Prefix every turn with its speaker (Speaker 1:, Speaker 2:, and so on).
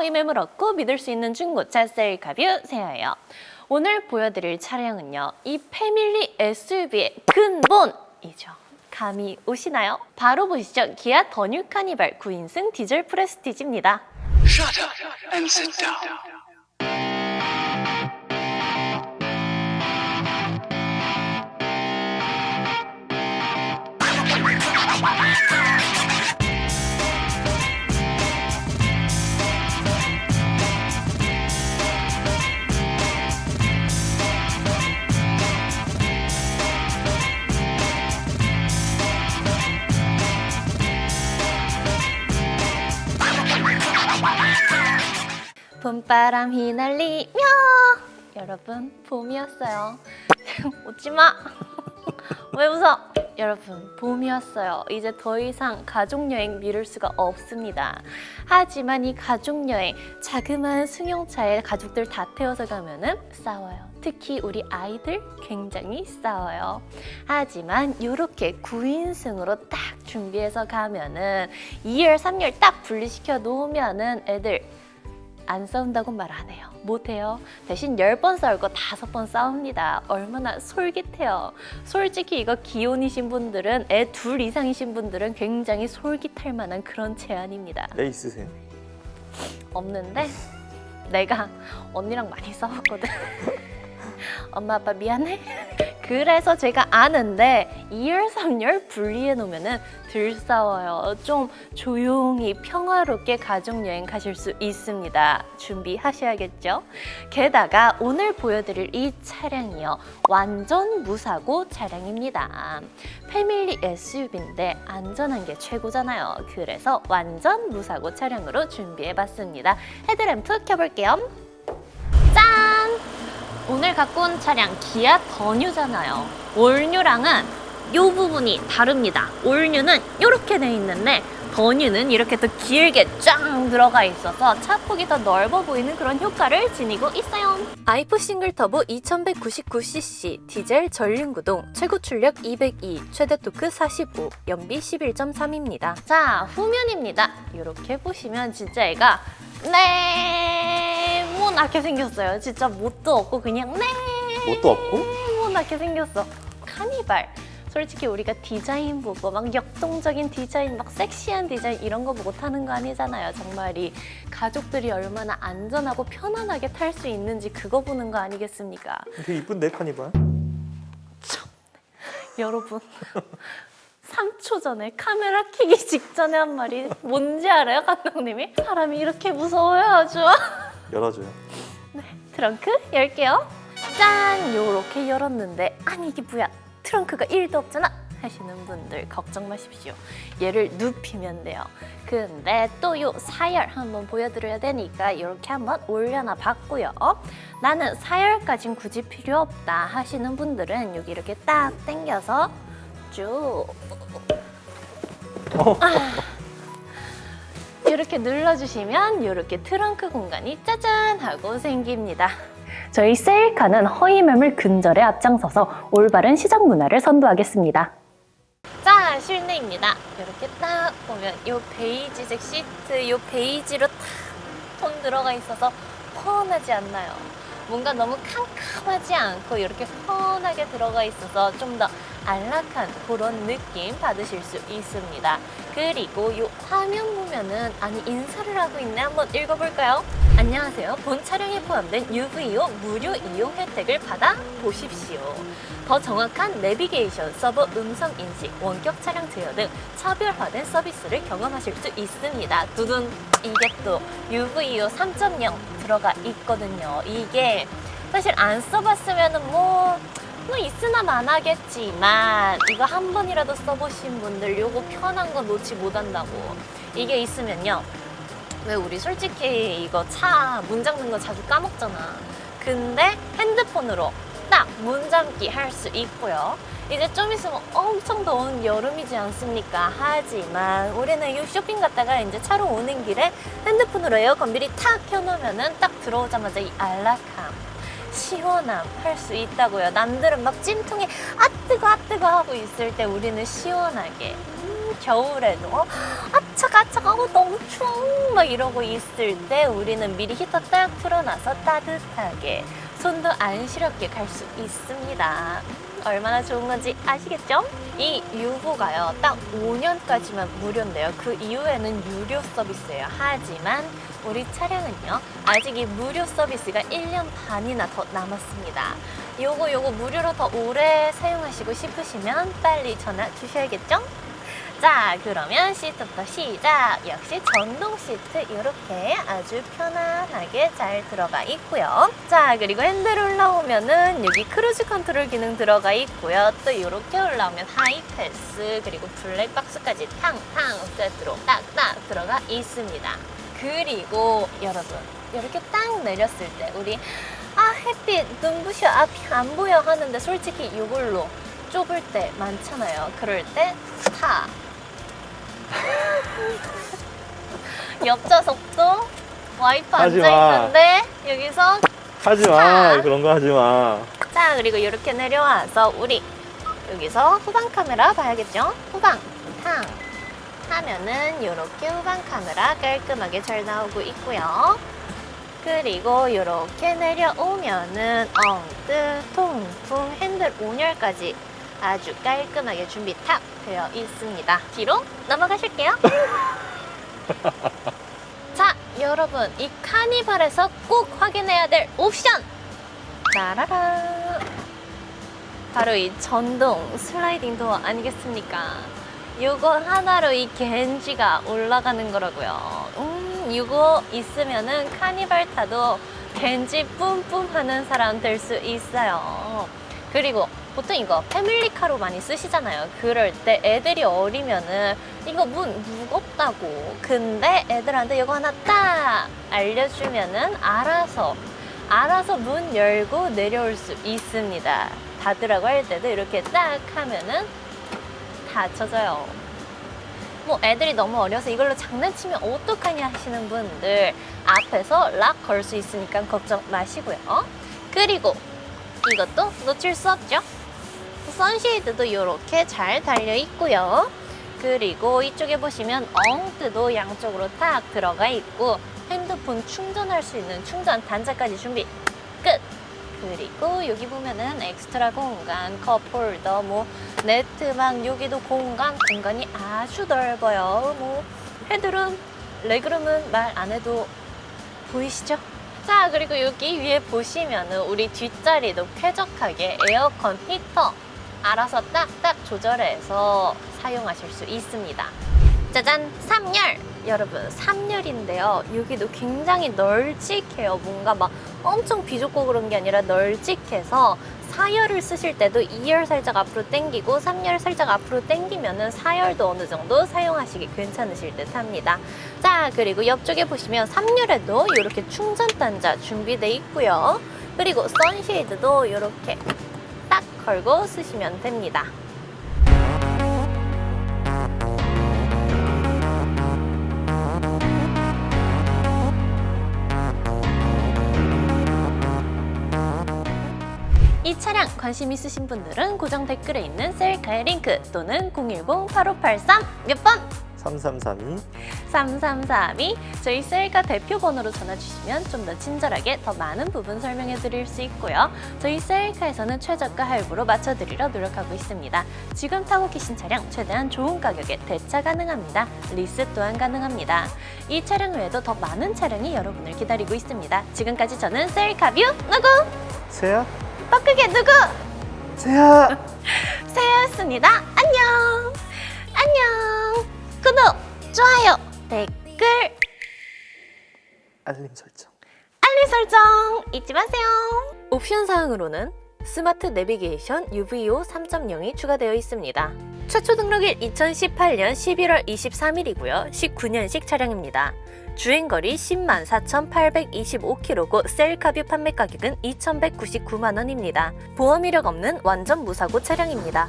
Speaker 1: 허위매물 얻고 믿을 수 있는 중고차 셀카뷰 세아예요. 오늘 보여드릴 차량은요. 이 패밀리 SUV의 근본이죠. 감이 오시나요? 바로 보시죠. 기아 더뉴 카니발 9인승 디젤 프레스티지입니다. 봄바람 휘날리며 여러분 봄이었어요. 웃지 마. 왜 웃어? 여러분 봄이 왔어요. 이제 더 이상 가족 여행 미룰 수가 없습니다. 하지만 이 가족 여행 자그마한 승용차에 가족들 다 태워서 가면은 싸워요. 특히 우리 아이들 굉장히 싸워요. 하지만 이렇게 9인승으로 딱 준비해서 가면은 2열, 3열 딱 분리시켜 놓으면은 애들 안 싸운다고 말 안 해요. 못해요. 대신 10번 싸울 거 5번 싸웁니다. 얼마나 솔깃해요. 솔직히 이거 기혼이신 분들은 애 둘 이상이신 분들은 굉장히 솔깃할 만한 그런 제안입니다.
Speaker 2: 애 있으세요?
Speaker 1: 없는데 내가 언니랑 많이 싸웠거든. 엄마 아빠 미안해. 그래서 제가 아는데 2열 3열 분리해 놓으면은 덜 싸워요. 좀 조용히 평화롭게 가족 여행 가실 수 있습니다. 준비하셔야겠죠? 게다가 오늘 보여드릴 이 차량이요. 완전 무사고 차량입니다. 패밀리 SUV인데 안전한 게 최고잖아요. 그래서 완전 무사고 차량으로 준비해봤습니다. 헤드램프 켜볼게요. 짠! 오늘 갖고 온 차량 기아 더뉴잖아요. 올뉴랑은 이 부분이 다릅니다. 올뉴는 이렇게 돼 있는데 더뉴는 이렇게 더 길게 쫙 들어가 있어서 차 폭이 더 넓어 보이는 그런 효과를 지니고 있어요. 아이프 싱글 터보 2199cc 디젤 전륜구동 최고 출력 202 최대 토크 45 연비 11.3입니다. 자 후면입니다. 이렇게 보시면 진짜 애가 네 모나게 생겼어요. 진짜 못도 없고 그냥 네
Speaker 2: 뭣도 없고?
Speaker 1: 네모나게 생겼어. 카니발. 솔직히 우리가 디자인 보고 막 역동적인 디자인, 막 섹시한 디자인 이런 거 보고 타는 거 아니잖아요. 정말 이 가족들이 얼마나 안전하고 편안하게 탈 수 있는지 그거 보는 거 아니겠습니까?
Speaker 2: 되게 이쁜데 카니발?
Speaker 1: 여러분 3초 전에 카메라 켜기 직전에 한 말이 뭔지 알아요 감독님이? 사람이 이렇게 무서워요 아주
Speaker 2: 열어줘요.
Speaker 1: 네, 트렁크 열게요. 짠! 요렇게 열었는데 아니 이게 뭐야? 트렁크가 1도 없잖아! 하시는 분들 걱정 마십시오. 얘를 눕히면 돼요. 근데 또 요 사열 한번 보여드려야 되니까 이렇게 한번 올려놔 봤고요. 나는 사열까진 굳이 필요 없다 하시는 분들은 여기 이렇게 딱 당겨서 쭉. 아. 이렇게 눌러주시면 이렇게 트렁크 공간이 짜잔 하고 생깁니다. 저희 셀카는 허위 매물 근절에 앞장서서 올바른 시장 문화를 선도하겠습니다. 자, 실내입니다. 이렇게 딱 보면 이 베이지색 시트, 이 베이지로 탁톤 들어가 있어서 펀하지 않나요? 뭔가 너무 캄캄하지 않고 이렇게 펀하게 들어가 있어서 좀 더 안락한 그런 느낌 받으실 수 있습니다. 그리고 이 화면 보면은 아니 인사를 하고 있네 한번 읽어볼까요? 안녕하세요. 본 차량에 포함된 UVO 무료 이용 혜택을 받아 보십시오. 더 정확한 내비게이션, 서버 음성 인식, 원격 차량 제어 등 차별화된 서비스를 경험하실 수 있습니다. 두둔 이게 또 UVO 3.0 들어가 있거든요. 이게 사실 안 써봤으면은 뭐, 뭐 있으나 마나겠지만 이거 한 번이라도 써보신 분들 요거 편한 거 놓지 못한다고. 이게 있으면요. 왜 우리 솔직히 이거 차 문 잠그는 거 자주 까먹잖아. 근데 핸드폰으로 딱 문 잠기 할 수 있고요. 이제 좀 있으면 엄청 더운 여름이지 않습니까? 하지만 우리는 이 쇼핑 갔다가 이제 차로 오는 길에 핸드폰으로 에어컨 미리 탁 켜놓으면은 딱 들어오자마자 이 안락함 시원함 할 수 있다고요. 남들은 막 찜통에 아 뜨거 아 뜨거 하고 있을 때 우리는 시원하게 음, 겨울에도 아차가 아차가고 너무 추워 막 이러고 있을 때 우리는 미리 히터 딱 풀어놔서 따뜻하게 손도 안 시렵게 갈 수 있습니다. 얼마나 좋은 건지 아시겠죠? 이 유보가요, 딱 5년까지만 무료인데요. 그 이후에는 유료 서비스예요. 하지만 우리 차량은요, 아직 이 무료 서비스가 1년 반이나 더 남았습니다. 요거 요거 무료로 더 오래 사용하시고 싶으시면 빨리 전화 주셔야겠죠? 자, 그러면 시트부터 시작. 역시 전동 시트 이렇게 아주 편안하게 잘 들어가 있고요. 자, 그리고 핸들 올라오면은 여기 크루즈 컨트롤 기능 들어가 있고요. 또 이렇게 올라오면 하이 패스 그리고 블랙박스까지 탕탕 세트로 딱딱 들어가 있습니다. 그리고 여러분 이렇게 딱 내렸을 때 우리 아 햇빛 눈부셔 앞이 안 보여 하는데 솔직히 이걸로 좁을 때 많잖아요. 그럴 때 타. 옆 좌석도 와이프
Speaker 2: 하지
Speaker 1: 앉아
Speaker 2: 마.
Speaker 1: 있는데 여기서
Speaker 2: 하지 마. 그런 거 하지 마.
Speaker 1: 자 그리고 이렇게 내려와서 우리 여기서 후방 카메라 봐야겠죠? 후방 탕 하면은 이렇게 후방 카메라 깔끔하게 잘 나오고 있고요. 그리고 이렇게 내려오면은 엉뜨 통풍 핸들 온열까지 아주 깔끔하게 준비 탁 되어 있습니다. 뒤로 넘어가실게요. 자, 여러분 이 카니발에서 꼭 확인해야 될 옵션 따라라 바로 이 전동 슬라이딩 도어 아니겠습니까? 요거 하나로 이 겐지가 올라가는 거라고요. 음, 이거 있으면은 카니발 타도 겐지 뿜뿜 하는 사람 될 수 있어요. 그리고 보통 이거 패밀리카로 많이 쓰시잖아요. 그럴 때 애들이 어리면은 이거 문 무겁다고. 근데 애들한테 이거 하나 딱 알려주면은 알아서 알아서 문 열고 내려올 수 있습니다. 닫으라고 할 때도 이렇게 딱 하면은 닫혀져요. 뭐 애들이 너무 어려서 이걸로 장난치면 어떡하냐 하시는 분들 앞에서 락 걸 수 있으니까 걱정 마시고요. 그리고 이것도 놓칠 수 없죠. 선쉐이드도 이렇게 잘 달려 있고요. 그리고 이쪽에 보시면 엉뜨도 양쪽으로 딱 들어가 있고 핸드폰 충전할 수 있는 충전 단자까지 준비 끝. 그리고 여기 보면은 엑스트라 공간, 컵홀더, 뭐 네트망 여기도 공간, 공간이 아주 넓어요. 뭐 헤드룸, 레그룸은 말 안 해도 보이시죠? 자 그리고 여기 위에 보시면은 우리 뒷자리도 쾌적하게 에어컨 히터 알아서 딱딱 조절해서 사용하실 수 있습니다. 짜잔 3열! 여러분 3열인데요. 여기도 굉장히 널찍해요. 뭔가 막 엄청 비좁고 그런 게 아니라 널찍해서 4열을 쓰실 때도 2열 살짝 앞으로 당기고 3열 살짝 앞으로 당기면은 4열도 어느 정도 사용하시기 괜찮으실 듯 합니다. 자 그리고 옆쪽에 보시면 3열에도 이렇게 충전 단자 준비돼 있고요. 그리고 선쉐이드도 이렇게 딱 걸고 쓰시면 됩니다 이 차량 관심 있으신 분들은 고정 댓글에 있는 셀카의 링크 또는 010-8583 몇 번?
Speaker 2: 3332.
Speaker 1: 3332 저희 셀카 대표 번호로 전화 주시면 좀 더 친절하게 더 많은 부분 설명해 드릴 수 있고요. 저희 셀카에서는 최저가 할부로 맞춰 드리려 노력하고 있습니다. 지금 타고 계신 차량 최대한 좋은 가격에 대차 가능합니다. 리스 또한 가능합니다. 이 차량 외에도 더 많은 차량이 여러분을 기다리고 있습니다. 지금까지 저는 셀카뷰 누구?
Speaker 2: 세야?
Speaker 1: 더 크게 누구?
Speaker 2: 세야!
Speaker 1: 세였습니다. 안녕. 안녕. 구독, 좋아요, 댓글,
Speaker 2: 알림 설정.
Speaker 1: 알림 설정 잊지 마세요. 옵션 사항으로는 스마트 내비게이션 UVO 3.0이 추가되어 있습니다. 최초 등록일 2018년 11월 23일이고요. 19년식 차량입니다. 주행거리 10만 4,825km고 셀카뷰 판매 가격은 2,199만 원입니다. 보험 이력 없는 완전 무사고 차량입니다.